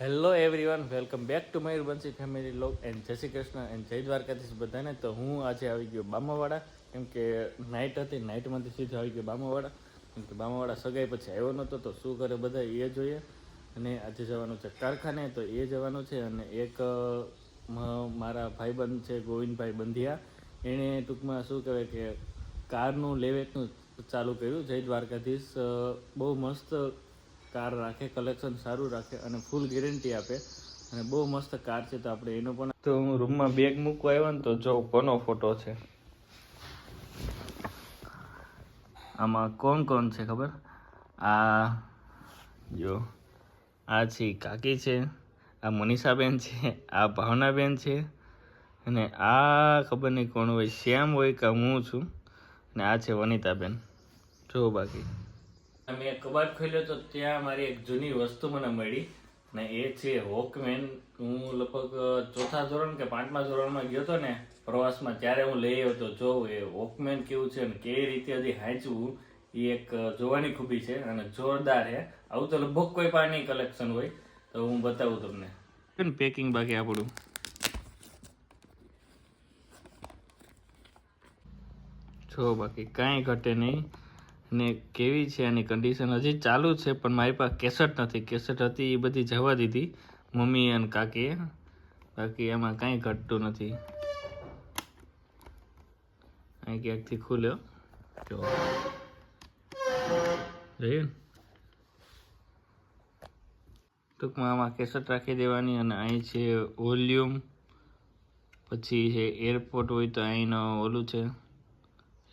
Hello everyone welcome back to Mayurbanshi family lock and જય Shri Krishna and જય દ્વારકાધીશ બધાને. તો હું આજે આવી ગયો બામાવાડા, કેમ કે નાઇટ હતી નાઇટમાંથી સીધો આવી ગયો બામાવાડા. કેમ કે બામાવાડા સગાઈ પછી આવ્યો નહોતો તો શું કરે બધા એ જોઈએ. અને આજે જવાનું છે કારખાને, તો એ જવાનું છે અને એક મારા ભાઈબંધ છે, ગોવિંદભાઈ બંધિયા. એણે ટૂંકમાં શું કહેવાય કે, કારનું લેવેટનું ચાલુ કર્યું, જય દ્વારકાધીશ. બહુ મસ્ત કાર રાખે કલેક્શન સારું રાખે અને ફૂલ ગેરંટી આપે. અને બહુ મસ્ત કાર છે તો આપણે એનો પણ તો હું રૂમમાં બેગ મૂકવા આવ્યો ને તો જો કોનો ફોટો છે? આમાં કોણ કોણ છે ખબર? આ જો, આ છે કાકી છે, આ મનીષાબેન છે, આ ભાવનાબેન છે, અને આ ખબર નહીં કોણ હોય, શ્યામ હોય કે હું છું, અને આ છે વનિતાબેન. જો બાકી. મેં કબાટ ખોલ્યો તો ત્યાં મારી એક જૂની વસ્તુ મને મળી ને એ છે વોકમેન હું લગભગ ચોથા ધોરણ કે પાંચમા ધોરણમાં ગયો હતો ને પ્રવાસમાં, ત્યારે હું લઈ આવ્યો હતો. જોઉં એ વોકમેન કેવું છે અને કેવી રીતે હજી હાંચવું, એ એક જોવાની ખૂબી છે અને જોરદાર છે. આવું તો લગભગ કોઈ પાણી કલેક્શન હોય. તો હું બતાવું તમને. પેકિંગ બાકી આપણું જો બાકી કાંઈ ઘટે નહીં. ને કેવી છે એની કન્ડિશન હજી ચાલુ છે, પણ મારી પાસે કેસેટ નથી. કેસેટ હતી, એ બધી જવા દીધી મમ્મી અને કાકીએ બાકી એમાં કાંઈ ઘટતું નથી. અહીં ક્યાંકથી ખુલ્યો જો. જોયું ટૂંકમાં આમાં કેસેટ રાખી દેવાની અને અહીં છે વોલ્યુમ પછી છે એરપોર્ટ હોય તો અહીંનો ઓલું છે.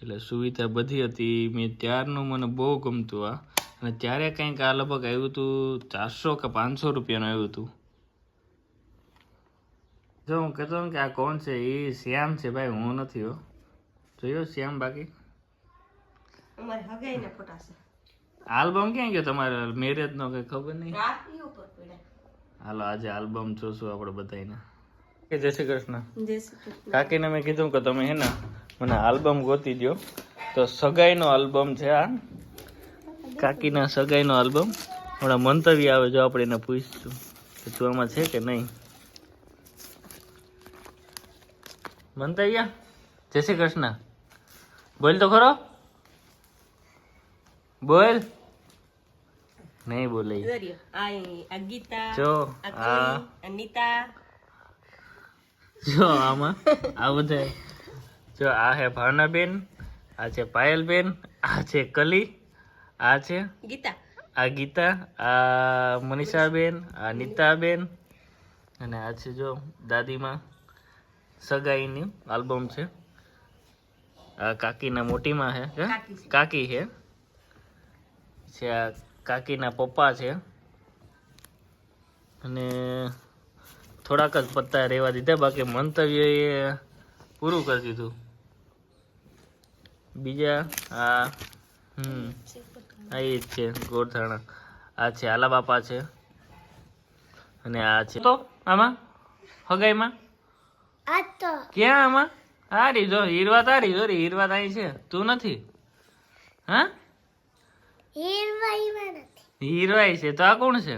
એટલે સુવિધા બધી હતી. મેં ત્યારનું મને બહુ ગમતું આ અને ત્યારે કંઈક આ લગભગ આવ્યું હતું ચારસો કે પાંચસો રૂપિયાનું આવ્યું હતું. જો હું કહેતો ને કે આ કોણ છે? એ શ્યામ છે ભાઈ હું નથી હો. જોયો શ્યામ બાકી? આલ્બમ ક્યાં ગયો તમારે? મેરેજનો કંઈ ખબર નહીં? હાલો આજે આલ્બમ જોશું આપણે બધાને કે જય શ્રી કૃષ્ણ. કાકીને મેં કીધું કે તમે હે ને મને આલ્બમ ગોતી દો તો સગાઈનો આલ્બમ છે આ. કાકીના સગાઈનો આલ્બમ. હમણાં મંતવ્ય આવે જો આપણે એને પૂછશું કે તું આમાં છે કે નહીં. મંતવ્ય? જય શ્રી કૃષ્ણ. બોલ તો ખરો. બોલ. નહીં બોલે. જો અનિતા જો આમાં આ બધા જો આ છે ભાવનાબેન આ છે પાયલબેન આ છે કલી આ છે ગીતા. આ ગીતા આ મનીષાબેન આ નીતાબેન અને આ છે જો દાદીમાં સગાઈની આલ્બમ છે. આ કાકીના મોટીમાં છે હે? કાકી છે. છે આ કાકીના પપ્પા છે. અને થોડાક જ પત્તા રહેવા દીધા બાકી મંતવ્ય એ પૂરું કરી દીધું. બીજા આ હમ આ એ જ છે ગોળધાણા આ છે આલા બાપા છે. અને આ છે. તો આમાં? હગાઈમાં? ક્યાં આમાં? હારી જો હીરવા તારી રીધો રે હીરવા તારી છે. તું નથી? હા? હીરવાઈ છે તો આ કોણ છે?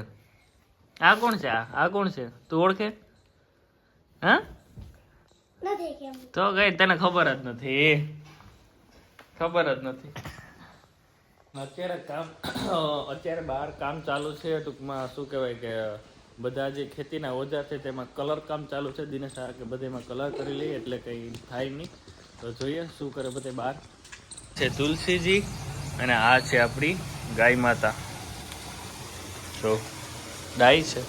આ કોણ છે? આ કોણ છે? તું ઓળખે? હા? તો કઈ તને ખબર જ નથી. ખબર જ નથી. અત્યારે કામ અત્યારે બહાર કામ ચાલુ છે. ટૂંકમાં શું કહેવાય કે બધા જે ખેતીના ઓજા છે તેમાં કલર કામ ચાલુ છે. દિનેશ કે બધેમાં કલર કરી લઈએ એટલે કંઈ થાય નહીં. તો જોઈએ શું કરે બધે બહાર. છે તુલસીજી અને આ છે આપણી ગાય માતા. જો. ગાય છે.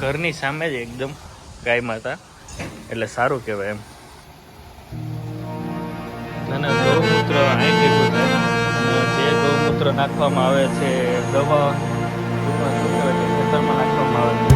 ઘરની સામે જ એકદમ ગાય માતા એટલે સારું કહેવાય એમ. અને ગૌમૂત્ર જે ગૌમૂત્ર નાખવામાં આવે છે દવા નાખવામાં આવે છે.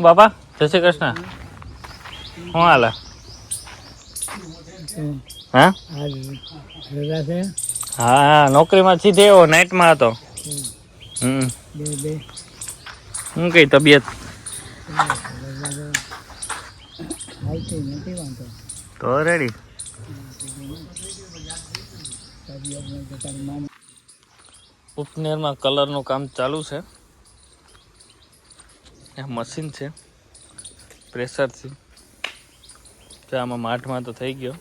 બાપા, જય શ્રી કૃષ્ણ. શું હાલે? હા? હા, નોકરીમાં સીધે એવો, નાઇટમાં હતો. હમ. શું કઈ તબિયત? તો રેડી. ઉપનેરમાં કલરનું કામ ચાલુ છે. મશીન છે. પ્રેશરથી તો આમાં માઠમાં તો થઈ ગયો.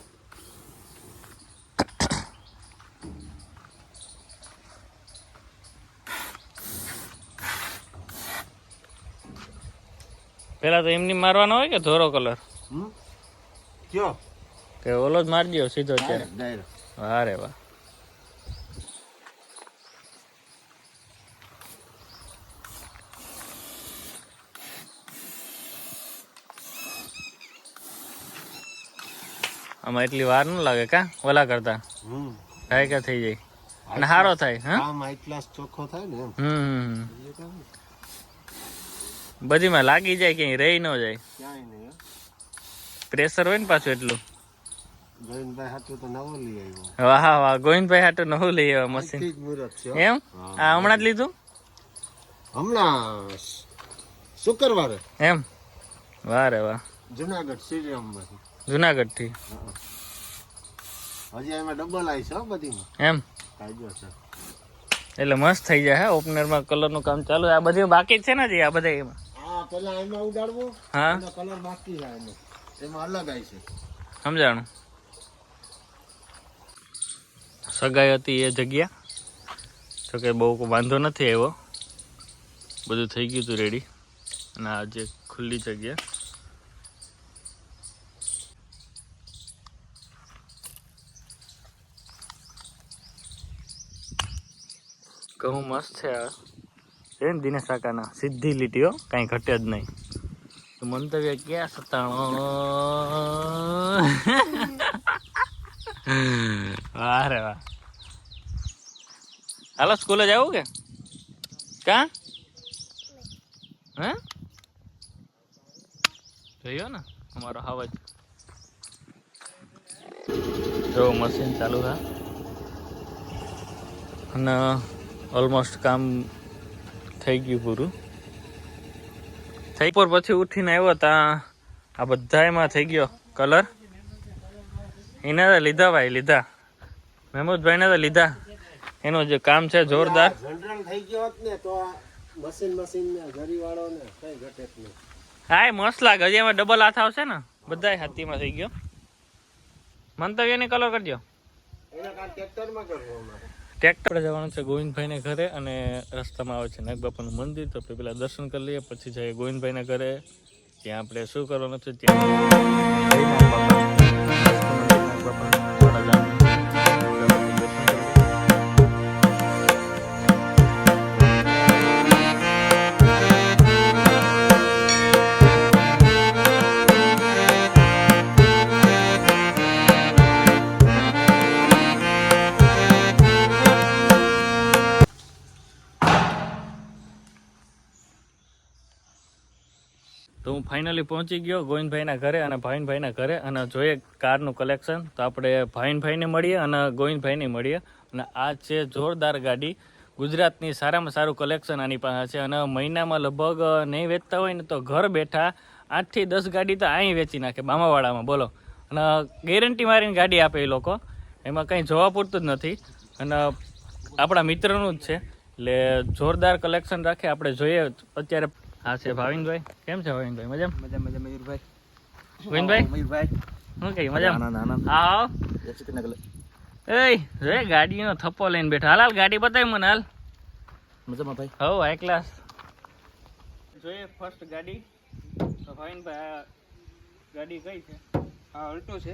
પેલા તો એમની મારવાનો હોય કે ધોરો કલર? કયો? કે ઓલો જ મારી દો સીધો અત્યારે. વારે વાહ. આમાં એટલી વાર ન લાગે કા? ઓલા કરતા. હમ. થાય થઈ જાય? અને સારો થાય હા? આમ હાઈ ક્લાસ ચોખ્ખો થાય ને હમ બધીમાં લાગી જાય ક્યાંય રહી ન જાય. ક્યાંય નહીં પ્રેશર હોય ને પાછું એટલું. ગોવિંદભાઈ હાટું તો નવો લઈ આવ્યો. વાહ વાહ ગોવિંદભાઈ હાટું નવું લઈ આવ્યા મશીન. એમ? આ હમણાં જ લીધું? હમણાં શુક્રવારે. એમ? વાહ રે વાહ. જુનાગઢ સ્ટેડિયમમાંથી જુનાગઢથી હજી એમાં ડબલ આવી છે બધીમાં. એમ? છે. એટલે મસ્ત થઈ જાય હે ઓપનરમાં કલરનું કામ ચાલુ આ બધી બાકી છે ને જે આ બધા એમાં? હા પેલા એમાં ઉડાડવું હા? કલર બાકી છે એનો એમાં અલગ આવી છે. સમજાણું? સગાઈ હતી એ જગ્યા. તો કે બહુ વાંધો નથી આવ્યો. બધું થઈ ગયું હતું રેડી અને આ જે ખુલ્લી જગ્યા. ઘઉં મસ્ત છે આ છે ને દિનેશ કાકાના. સીધી લીટીઓ કાંઈ ઘટે જ નહીં. મંતવ્ય ક્યાં સતાણો? વાહ રે વાહ. હાલો, સ્કૂલે જવું કે? કા? હે? જોયો ને, અમારો અવાજ જો, મશીન ચાલુ હા અને ઓલમોસ્ટ કામ થઈ ગયું પૂરું. થઈ પર પછી ઉઠીને આવ્યો ત્યાં આ બધા એમાં થઈ ગયો કલર એને તો લીધા ભાઈ લીધા. મહેમૂદભાઈને તો લીધા. એનું જે કામ છે જોરદાર. થઈ ગયો ને તો મશીન મશીન વાળો ને કઈ ઘટે નહીં. હા એ મસ્ત લાગે. હજી એમાં ડબલ હાથ આવશે ને? બધા હાથીમાં થઈ ગયો. મંતવ્યને કલર કરજો. એના ટ્રેક્ટરમાં કરવો અમારે. ટ્રેક્ટર જવાનું છે ગોવિંદભાઈને ઘરે અને રસ્તામાં આવે છે નાગબાપાનું મંદિર તો પેલા દર્શન કરી લઈએ, પછી જઈએ ગોવિંદભાઈના ઘરે ત્યાં આપણે શું કરવાનું છે, ત્યાં નાગબાપા. ફાઇનલી પહોંચી ગયો ગોવિંદભાઈના ઘરે અને ભાવિનભાઈના ઘરે. અને જોઈએ કારનું કલેક્શન તો આપણે ભાવિનભાઈને મળીએ અને ગોવિંદભાઈને મળીએ. અને આ છે જોરદાર ગાડી. ગુજરાતની સારામાં સારું કલેક્શન આની પાસે છે. અને મહિનામાં લગભગ નહીં વેચતા હોય ને તો ઘર બેઠા આઠથી દસ ગાડી તો અહીં વેચી નાખે બામાવાડામાં બોલો. અને ગેરંટી મારીને ગાડી આપે એ લોકો. એમાં કંઈ જોવા પૂરતું જ નથી. અને આપણા મિત્રનું જ છે. એટલે જોરદાર કલેક્શન રાખે. આપણે જોઈએ અત્યારે હા છે ભાવિનભાઈ. કેમ છે ભાવિનભાઈ? મજા મજા મજા મયુરભાઈ. ગોવિંદભાઈ મયુરભાઈ. શું કહી મજામાં? ના ના આવો. શ્રી કૃષ્ણ એય જોઈ ગાડીનો થપ્પો લઈને બેઠા. હાલ હાલ ગાડી બતાવી મને હાલ. મજામાં ભાઈ. હો આ ક્લાસ જોઈએ ફર્સ્ટ ગાડી. તો ભાવિનભાઈ આ ગાડી કઈ છે? આ અલ્ટો છે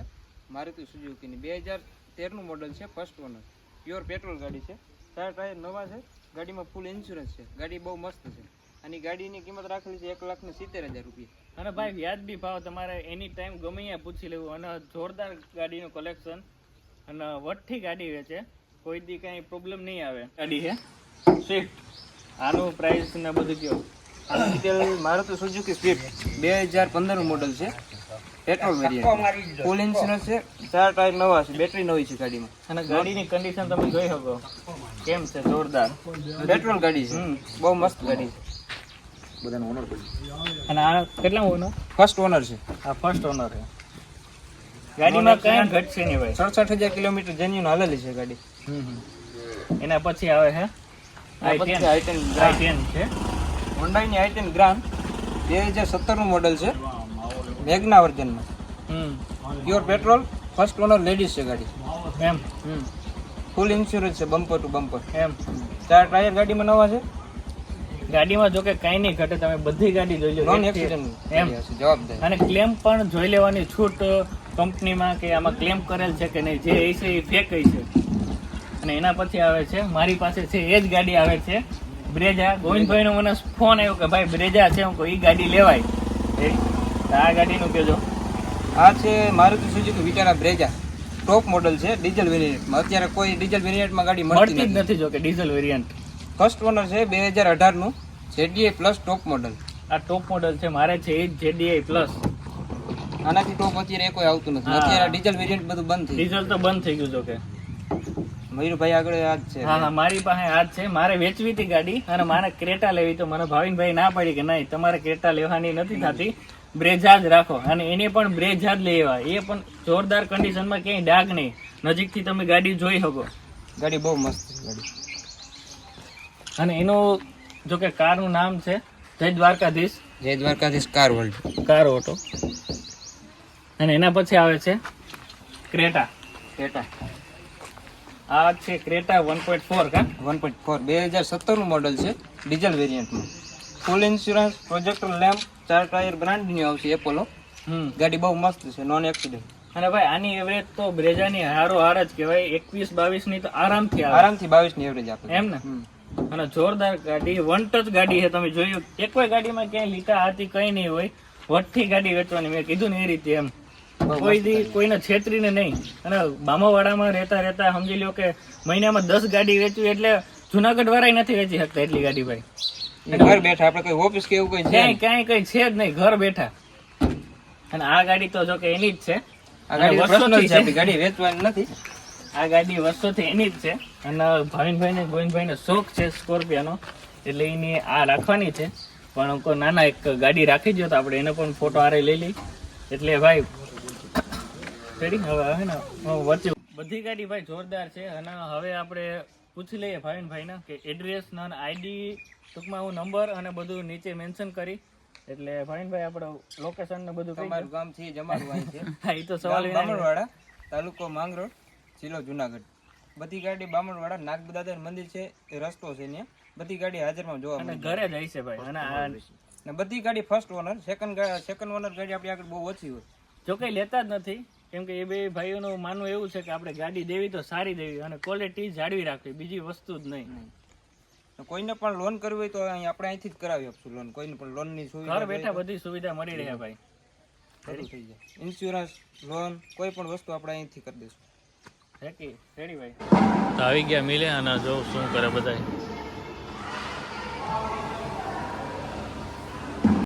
મારુતિ સુઝુકીની. બે હજાર તેરનું મોડલ છે ફર્સ્ટ ઓનર પ્યોર પેટ્રોલ ગાડી છે. ટાયર ટાયર નવા છે. ગાડીમાં ફૂલ ઇન્સ્યોરન્સ છે. ગાડી બહુ મસ્ત છે. આની ગાડીની કિંમત રાખેલી છે એક લાખ ને સિત્તેર હજાર રૂપિયા. અને ભાઈ વ્યાજબી ભાવ તમારે એની ટાઈમ ગમે ત્યાં પૂછી લેવું. અને જોરદાર ગાડીનું કલેક્શન અને વઠ્ઠી ગાડી વેચે કોઈ દી કાંઈ પ્રોબ્લેમ નહીં આવે. ગાડી છે. સ્વિફ્ટ આનું પ્રાઇસ ને બધું કયો. આ ડિટેલ મારુતિ સુઝુકી સ્વિફ્ટ બે હજાર પંદરનું મોડલ છે. પેટ્રોલ વેરિયન્ટ ફૂલ ઇન્સ્યોરન્સ છે. ચાર ટાયર નવા છે. બેટરી નવી છે ગાડીમાં. અને ગાડીની કન્ડિશન તમે જોઈ શકો. કેમ છે? જોરદાર. પેટ્રોલ ગાડી છે. બહુ મસ્ત ગાડી છે. બધાનો ઓનર પડી અને આ કેટલા ઓનર ફર્સ્ટ ઓનર છે. આ ફર્સ્ટ ઓનર છે. ગાડીમાં કઈ ઘટશે નહીં ભાઈ. સડસઠ હજાર કિલોમીટર જેન્યુન હાલેલી છે ગાડી. એના પછી આવે છે આઈટેન પછી i10 આઈ ટેન ગ્રાન્ડ i10 છે. હોન્ડાઈની આઈટેન ગ્રાન્ડ બે હજાર સત્તરનું મોડલ છે. Magna વર્ઝનમાં. Pure petrol first owner ladies છે ગાડી. એમ. ફૂલ ઇન્સ્યોરન્સ છે બમ્પર ટુ બમ્પર એમ. ચાર ટાયર ગાડીમાં નવા છે. ગાડીમાં જો કે કઈ નહીં ઘટે તમે બધી ગાડી જોઈ લો નોન એક્સિડન્ટ એમ. જવાબદાર અને ક્લેમ પણ જોઈ લેવાની છૂટ કંપનીમાં કે આમાં ક્લેમ કરેલ છે કે નહીં જે છે એ ફેક છે. અને એના પછી આવે છે મારી પાસે છે એ જ ગાડી આવે છે બ્રેજા. ગોવિંદભાઈનો મને ફોન આવ્યો કે ભાઈ બ્રેજા છે હું એ ગાડી લેવાય. એ આ ગાડીનું કહેજો. આ છે Maruti Suzuki Vitara Brezza. Top model છે ડીઝલ વેરિયન્ટમાં અત્યારે કોઈ ડીઝલ વેરિયન્ટમાં ગાડી મળતી જ નથી. નથી જો કે ડીઝલ વેરિયન્ટ ફર્સ્ટ ઓનર છે બે હજાર અઢારનું. જેડીએ પ્લસ ટોપ મોડલ આ ટોપ મોડલ છે મારે છે એ જેડીઆઈ પ્લસ આનાથી ટોપ અત્યારે કોઈ આવતું નથી. અત્યારે ડીઝલ વેરિયન્ટ બધું બંધ થઈ ડીઝલ તો બંધ થઈ ગયું જો કે મયુરભાઈ આગળ આ જ છે. હા હા મારી પાસે આ જ છે. મારે વેચવી હતી ગાડી અને મારે ક્રેટા લેવી તો મને ભાવિનભાઈ ના પડી કે નહીં. તમારે ક્રેટા લેવાની નથી થતી. બ્રેજા જ રાખો. અને એને પણ બ્રેજા જ લેવા એ પણ જોરદાર કન્ડિશનમાં ક્યાંય ડાઘ નહીં. નજીકથી તમે ગાડી જોઈ શકો. ગાડી બહુ મસ્ત ગાડી. અને એનું જો કે કારનું નામ છે જય Dwarkadhish. Jai Dwarkadhish car world car auto. અને એના પછી આવે છે ક્રેટા. ક્રેટા. આ છે ક્રેટા વન પોઈન્ટ ફોર કા? One point four. બે હજાર સત્તરનું મોડલ છે ડીઝલ વેરિયન્ટમાં ફૂલ ઇન્સ્યોરન્સ પ્રોજેક્ટર લેમ્પ ચાર ટાયર બ્રાન્ડની આવશે એપોલો હમ. ગાડી બહુ મસ્ત છે નોન એક્સિડન્ટ અને ભાઈ આની એવરેજ તો બ્રેજાની હારો હાર જ કહેવાય. એકવીસ બાવીસની તો આરામથી આરામથી બાવીસની એવરેજ આપે. એમ ને. અને જોરદાર ગાડી વન ટચ ગાડી છે તમે જોયું. એક કોઈ ગાડીમાં ક્યાંય લીટા હતી કઈ નહીં હોય. વઠ્ઠી ગાડી વેચવાની મેં કીધું ને એ રીતે એમ. કોઈ દી કોઈને છેતરીને નહીં. અને બામાવાડામાં રહેતા રહેતા સમજી લો કે મહિનામાં દસ ગાડી વેચવી એટલે જુનાગઢ વાળા નથી વેચી શકતા એટલી ગાડી ભાઈ. ઘર બેઠા આપણે કોઈ ઓફિસ કે એવું કઈ છે ક્યાંય કઈ છે જ નહીં ઘર બેઠા. અને આ ગાડી તો જો કે એની જ છે. ગાડી વેચવાની નથી. આ ગાડી વર્ષોથી એની જ છે. અને ભાવિનભાઈ ને ગોવિંદભાઈ ને શોખ છે સ્કોર્પિયાનો. એટલે એની આ રાખવાની છે. પણ કોઈ નાના એક ગાડી રાખી જો તો આપણે એને પણ ફોટો આરે લઈ લઈ. એટલે ભાઈ રેડી હવે હે ને વચ્ચે બધી ગાડી ભાઈ જોરદાર છે. અને હવે આપણે પૂછી લઈએ ભાવિનભાઈ ને કે એડ્રેસ ને આઈડી ટૂંકમાં હું નંબર અને બધું નીચે મેન્શન કરી. એટલે ભાવિનભાઈ આપણે લોકેશન ને બધું તમારું ગામ છે જમાડું છે. હા એ તો સવાલ તાલુકો માંગરોળ. જિલ્લો જુનાગઢ. બધી ગાડી બામણવાડા નાગદાદા મંદિર છે એ રસ્તો છે ને બધી ગાડી હાજરમાં જોવા મળે. ઘરે જ છે ભાઈ અને ને બધી ગાડી first owner. Second second owner ગાડી આપણી આગળ બહુ ઓછી હોય. જો કંઈ લેતા જ નથી કેમ કે એ બે ભાઈઓનું માનવું એવું છે કે આપણે ગાડી દેવી તો સારી દેવી અને ક્વોલિટી જાળવી રાખવી બીજી વસ્તુ જ નહીં. કોઈને પણ લોન કરવી હોય તો અહીં આપણે અહીંથી જ કરાવી આપશું લોન કોઈને પણ લોનની સુવિધા ઘર બેઠા બધી સુવિધા મળી રહે ભાઈ. બધું થઈ જાય. ઇન્સ્યોરન્સ લોન કોઈ પણ વસ્તુ આપણે અહીંથી કરી દઈશું. આવી ગયા મિલે અને જો શું કરે બધા